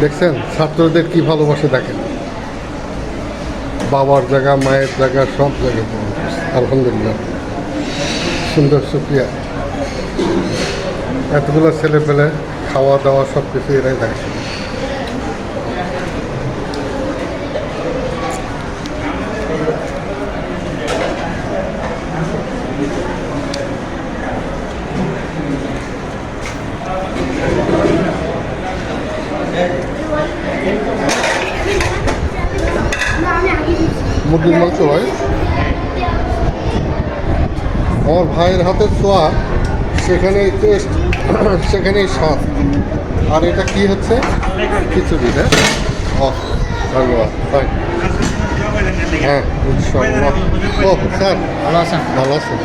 দেখছেন? ছাত্রদের কি ভালোবাসে দেখেন। বাবার জায়গা, মায়ের জায়গা, সব জায়গায় আলহামদুলিল্লাহ। সুন্দর সুপ্রিয়া। এতগুলো ছেলে পেলে খাওয়া দাওয়া সব কিছু এরাই দেখে। মুরগির মাংস ভাই। আমার ভাইয়ের হাতের ছোঁয়া সেখানে টেস্ট সেখানেই স্বাদ। আর এটা কি হচ্ছে? খিচুড়ি হ্যাঁ? ও ধন্যবাদ থ্যাংক হ্যাঁ ও স্যার ভালো আছেন? ভালো আছেন।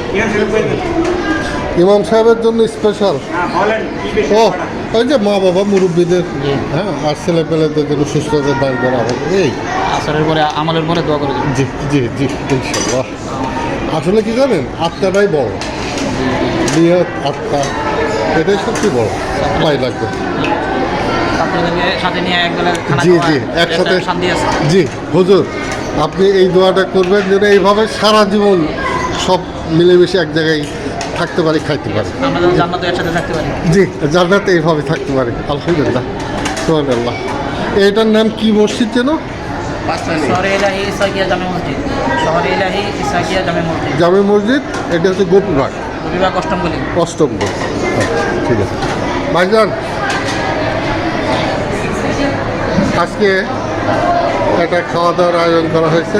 ইমাম সাহেবের জন্য স্পেশাল ও ওই যে মা বাবা মুরব্বীদের হ্যাঁ আর ছেলে পেলেদের জন্য সুস্থতা দান করা হবে। এই। আসরের পরে আমলের পরে দোয়া করে জি জি জি ইনশাল্লাহ আসলে কি জানেন আত্মাটাই বড়। নিয়ত আত্মা এটাই সবচেয়ে বড়। পাই লাগবে। ছাত্রদেরকে সাথে নিয়ে একবেলা খানা জি জি একসাথে জি হুজুর আপনি এই দোয়াটা করবেন যেন এইভাবে সারা জীবন সব মিলেমিশে এক জায়গায় থাকতে পারি খাইতে পারি। জি জান্নাতে এইভাবে থাকতে পারি আলহামদুলিল্লাহ। সোহানাল্লাহ এটার নাম কি মসজিদ যেন? জামে মসজিদ। এটা হচ্ছে গোপীবাগ অষ্টম গলি অষ্টম গলি। ঠিক আছে। ভাইজান আজকে একটা খাওয়া দাওয়ার আয়োজন করা হয়েছে।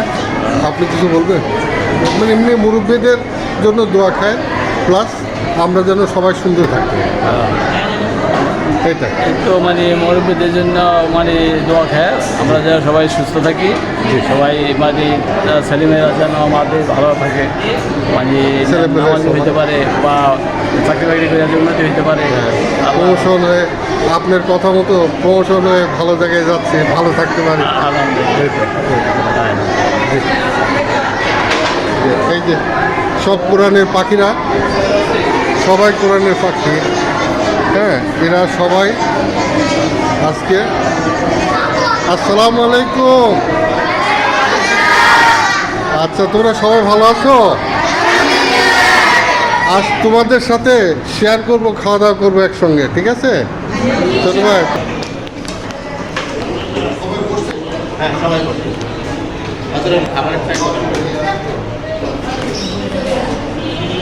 আপনি কিছু বলবেন? মানে এমনি মুরব্বীদের জন্য দোয়া খায়। প্লাস আমরা যেন সবাই সুন্দর থাকি। এটা তো মানে মুরব্বীদের জন্য মানে দোয়া খায়। আমরা যেন সবাই সুস্থ থাকি। সবাই মানে ছেলেমেয়েরা যেন আমাদের ভালো থাকে। মানে হইতে পারে বা চাকরি বাকরি করে উন্নতি হইতে পারে। প্রমোশন হয়ে আপনার কথা মতো প্রমোশন হয়ে ভালো জায়গায় যাচ্ছে ভালো থাকতে পারে। আলহামদুলিল্লাহ। এইটা। এই যে সব কোরআনের পাখিরা, সবাই কোরআনের পাখি। হ্যাঁ এরা সবাই আজকে আসসালামু আলাইকুম আচ্ছা তোমরা সবাই ভালো আছো? আজ তোমাদের সাথে শেয়ার করব, খাওয়া দাওয়া করব একসঙ্গে, ঠিক আছে? আমাদের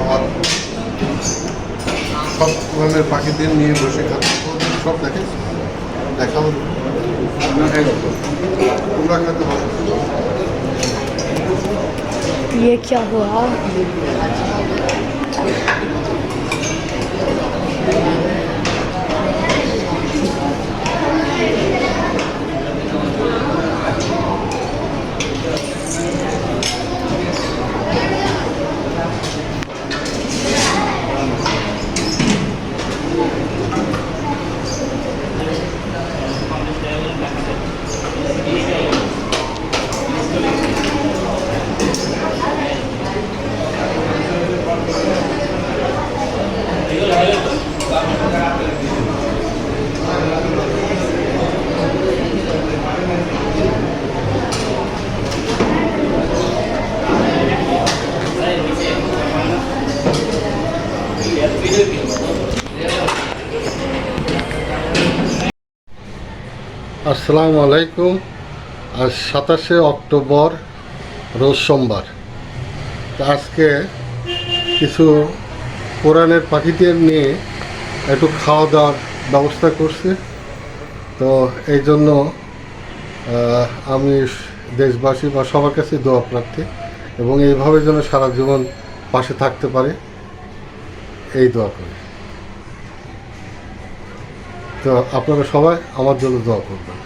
খাবার সব ধরনের পাখিদের নিয়ে বসে খাচ্ছে সব দেখে দেখাও তোমরা খেতে পারো ये क्या हुआ আসসালামু আলাইকুম। আজ সাতাশে অক্টোবর, রোজ সোমবার। আজকে কিছু কোরআনের পাখিদের নিয়ে একটু খাওয়া দাওয়ার ব্যবস্থা করছি। তো এই জন্য আমি দেশবাসী বা সবার কাছে দোয়া প্রার্থী এবং এইভাবে যেন সারা জীবন পাশে থাকতে পারে, এই দোয়া করি। তো আপনারা সবাই আমার জন্য দোয়া করবেন।